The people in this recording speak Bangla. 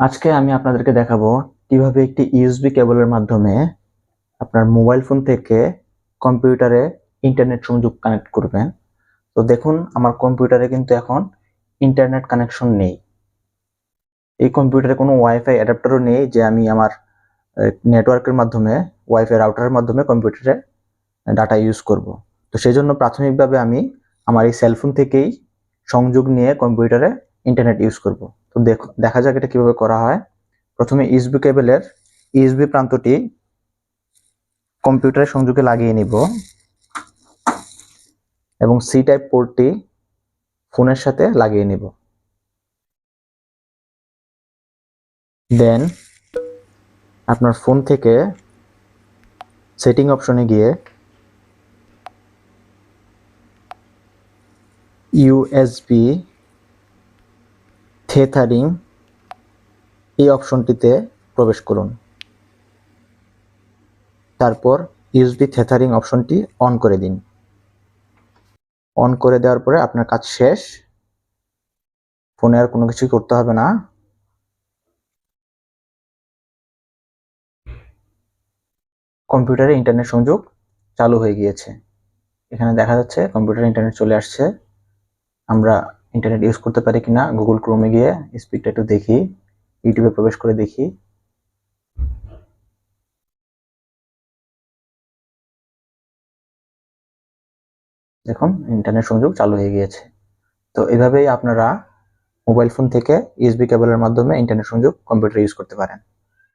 আজকে আমি আপনাদেরকে দেখাবো কীভাবে একটি ইউএসবি কেবলের মাধ্যমে আপনার মোবাইল ফোন থেকে কম্পিউটারে ইন্টারনেট সংযোগ কানেক্ট করবেন। তো দেখুন, আমার কম্পিউটারে কিন্তু এখন ইন্টারনেট কানেকশন নেই। এই কম্পিউটারে কোনো ওয়াইফাই অ্যাডাপ্টারও নেই যে আমি আমার নেটওয়ার্কের মাধ্যমে ওয়াইফাই রাউটারের মাধ্যমে কম্পিউটারে ডাটা ইউজ করব। তো সেই জন্য প্রাথমিকভাবে আমি আমার এই সেলফোন থেকেই সংযোগ নিয়ে কম্পিউটারে ইন্টারনেট ইউজ করব। তো দেখ- দেখা যাক এটা কীভাবে করা হয়। প্রথমে ইউএসবি কেবলের ইউএসবি প্রান্তটি কম্পিউটারের সংযোগে লাগিয়ে নিব। এবং সি টাইপ পোর্টটি ফোনের সাথে লাগিয়ে নিব। দেন, আপনার ফোন থেকে সেটিং অপশনে গিয়ে ইউএসবি থেথারিং এই অপশনটিতে প্রবেশ করুন। তারপর ইউএসবি থেথারিং অপশনটি অন করে দিন। অন করে দেওয়ার পরে আপনার কাজ শেষ। ফোনে আর কোনো কিছুই করতে হবে না। কম্পিউটারে ইন্টারনেট সংযোগ চালু হয়ে গিয়েছে। এখানে দেখা যাচ্ছে কম্পিউটারে ইন্টারনেট চলে আসছে। আমরা ইন্টারনেট ইউজ করতে পারি কিনা গুগল ক্রোমে গিয়ে স্পিডটা একটু দেখি ইউটিউবে প্রবেশ করে দেখি। দেখুন ইন্টারনেট সংযোগ চালু হয়ে গিয়েছে। তো এভাবেই আপনারা মোবাইল ফোন থেকে ইউএসবি কেবলের মাধ্যমে ইন্টারনেট সংযোগ কম্পিউটার ইউজ করতে পারেন।